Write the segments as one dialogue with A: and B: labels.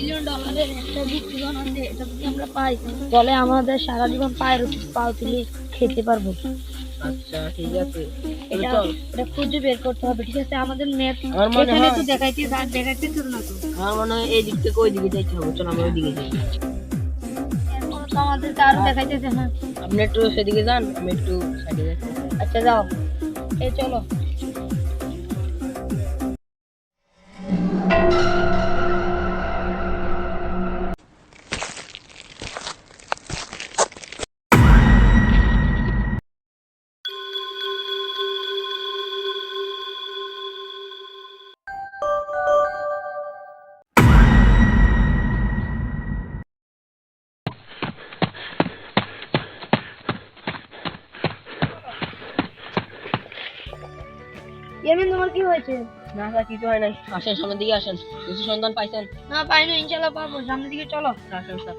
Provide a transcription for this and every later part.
A: Million ডলারের একটা বিক্রিগণ আছে এটা যদি আমরা পাই তাহলে আমাদের সারা জীবন পায়ের পাও তুলে খেতে পারব।
B: আচ্ছা ঠিক আছে।
A: এটা এটা খুঁজে বের করতে হবে ঠিক আছে? আমাদের ম্যাপ এখানে তো দেখাইতে না তো।
B: আমার মনে হয় এই দিক থেকে ওই দিকে যাইতে হবে চল আমরা ওই দিকে যাই
A: আমাদের তো দেখাইতেছে হ্যাঁ।
B: আপনি একটু সেদিকে যান আমি একটু সাইডে যাচ্ছি
A: আচ্ছা যাও। এই চলো। কি হয়েছে?
B: না স্যার কিছু হয় নাই। আসেন সামনের দিকে আসেন। কিছু সন্ধান পাইছেন?
A: না পাইনি ইনশাল্লাহ পারব সামনের দিকে চলো।
B: আসেন স্যার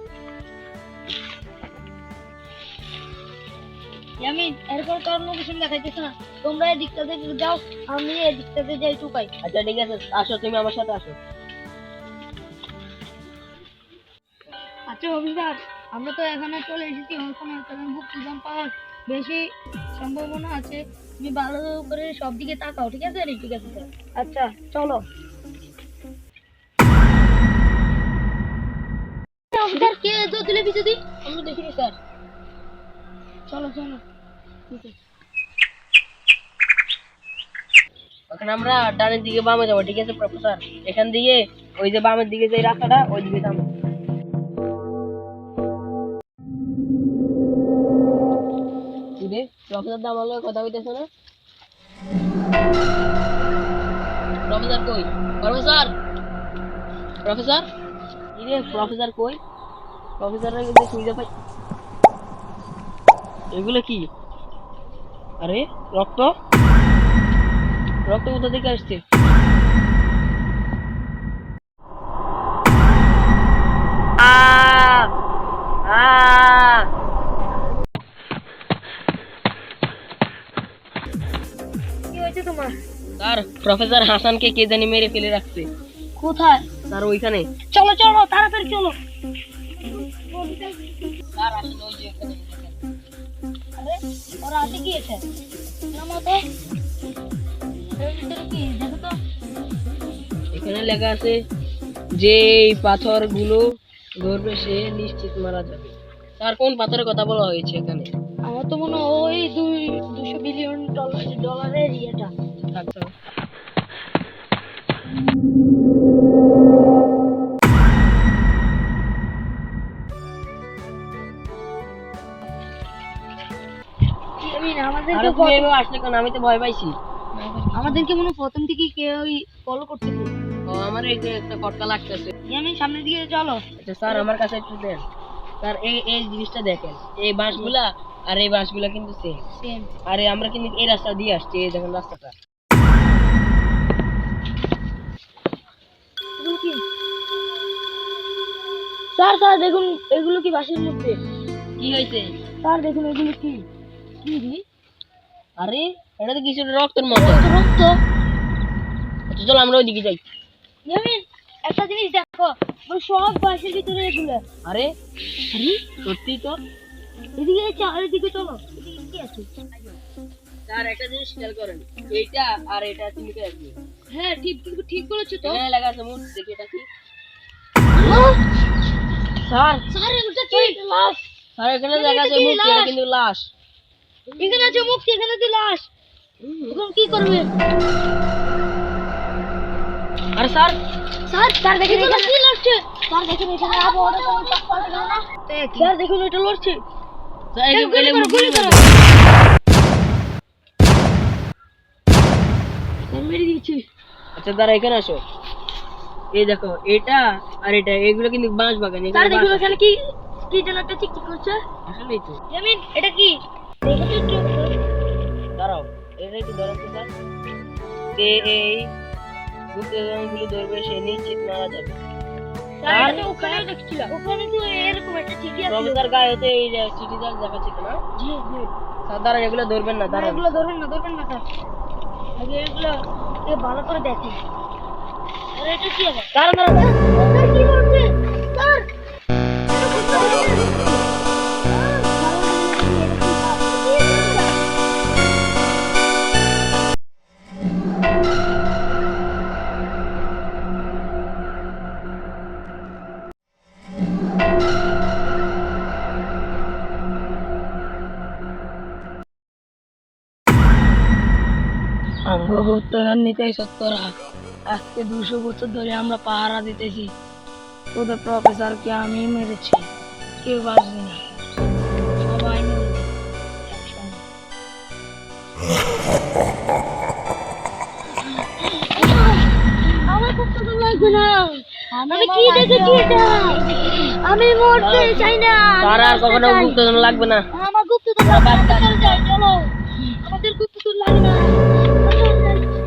A: ইয়ামিন এরপর তো অন্য কিছু দেখাইতেছে না। তোমরা এই যাও আমি এই দিকটাতে যাই টুকাই।
B: আচ্ছা ঠিক আছে আসো তুমি আমার সাথে আসো।
A: আচ্ছা অফিসার আমরা তো এখানে চলে এসেছি কারণ বুক পাওয়ার। বেশি সম্ভাবনা আছে। তুমি ভালো করে সব দিকে তাকাও, ঠিক আছে? ঠিক আছে আচ্ছা চলো। অফিসার কে তুলে আমরা দেখিনি, স্যার। চলো চলো।
B: ওখানে আমরা ডানের দিকে বামে যাব, ঠিক আছে, প্রফেসর? এখান দিয়ে ওই যে বামের দিকে যে রাস্তাটা, ওই দিকে যাব। কি রে প্রফেসর দা আমার কথা কইতেছে না? প্রফেসর কই? প্রফেসর? প্রফেসর? কি প্রফেসর কই? প্রফেসর কিন্তু খুঁজে পাই এগুলো কি? আরে, রক্ত? রক্ত কোথা থেকে আসছে? আহ! আহ!
A: হয়েছে তোমার?
B: স্যার প্রফেসর হাসানকে কে জানি মেরে ফেলে রাখছে।
A: কোথায়?
B: স্যার ওইখানে।
A: চলো চলো তাড়াতাড়ি চলো।
B: স্যার আসলে ওই যে।
A: আরে ওরা গিয়েছে।
B: এখানে লেখা আছে যে পাথরগুলো ধরবে সে নিশ্চিত মারা যাবে। স্যার কোন পাথরের কথা বলা হয়েছে এখানে?
A: আমার তো মনে হয় ওই দুই দুশো বিলিয়ন ডলার ডলারের ইয়েটা
B: থাক
A: আমি
B: তো ভয় পাইছি।
A: আমাদেরকে মনে হয় প্রথম থেকে কেউ ফলো
B: ও আমার একটা কটকা লাগতেছে।
A: আমি সামনের দিকে চলো।
B: আচ্ছা স্যার আমার কাছে একটু দেন। স্যার এই এই জিনিসটা দেখেন এই বাঁশগুলা আর এই বাঁশগুলা কিন্তু সেম
A: সেম
B: আরে আমরা কিন্তু এই রাস্তা দিয়ে আসছি এই দেখেন রাস্তাটা।
A: স্যার স্যার দেখুন এগুলো কি বাসের মধ্যে?
B: কি হয়েছে?
A: স্যার দেখুন এগুলো কি? কি রে?
B: আরে এটা তো কিছু রক্তের মতো।
A: রক্ত
B: আচ্ছা চলো আমরা ওইদিকে যাই।
A: ইয়ামিন একটা জিনিস দেখো ওই সব বাসের ভিতরে এগুলো।
B: আরে আরে? সত্যি তো?
A: এদিকে চা- এদিকে চলো। এদিকে কি আছে
B: স্যার একটা জিনিস খেয়াল করেন এইটা আর এটা তিনটে আছে
A: হ্যাঁ ঠিক ঠিক ঠিক বলেছ তো।
B: এখানে লেখা আছে মুখ দেখি এটা কি।
A: স্যার স্যার এটা কি? লাশ।
B: স্যার এখানে লেখা আছে মুখ এটা কিন্তু লাশ।
A: এখানে আছে মুক্তি এখানে আছে লাশ। এখন কি করবে?
B: আরে স্যার
A: স্যার স্যার দেখেন এখানে কি লড়ছে? স্যার দেখেন এখানে আবহাওয়াটা কেমন পাল্টে গেল না। স্যার দেখুন এটা লড়ছে।
B: স্যার
A: এই গুলি করো, গুলি
B: গুলি
A: করো।
B: করো।
A: স্যার মেরে দিয়েছি।
B: আচ্ছা দাঁড়া এখানে আসো। এই দেখো এটা আর এটা এগুলো কিন্তু বাঁশ বাগান
A: স্যার দেখুন এখানে কি কি যেন একটা ঠিক ঠিক করছে?
B: আসলেই তো।
A: জামিন এটা কি?
B: দাঁড়াও এটা একটু ধরেন স্যার। যে এই গুপ্তধনগুলো ধরবে সে নিশ্চিত মারা যাবে।
A: স্যার এটা তো ওখানে দেখছিলাম। ওখানে তো এরকম একটা চিঠি আছে।
B: প্রফেসর গায়ে হতে এই যে চিঠি দাগ না
A: জি জি।
B: স্যার দাঁড়ান এগুলো ধরবেন না দাঁড়ান।
A: এগুলো ধরবেন না ধরবেন না স্যার। আগে এগুলো ভালো করে দেখেন। আরে এটা কি
B: দাঁড়ান দাঁড়ান।
A: গুপ্তধন নিতে সত্তরা আজকে দুশো বছর ধরে আমরা পাহারা দিতেছি। তোদের প্রফেসরকে আমি মেরেছি। কেউ বাঁচবে না। সবাই মরবে। একসঙ্গে। আমার গুপ্তধন লাগবে না। আমি কি দেখেছি এটা আমি মরতে চাই না।
B: তার আর কখনো গুপ্তধন লাগবে না।
A: আমার গুপ্তধন লাগবে না। চলো। আমাদের গুপ্তধন লাগে না চলো, যাই।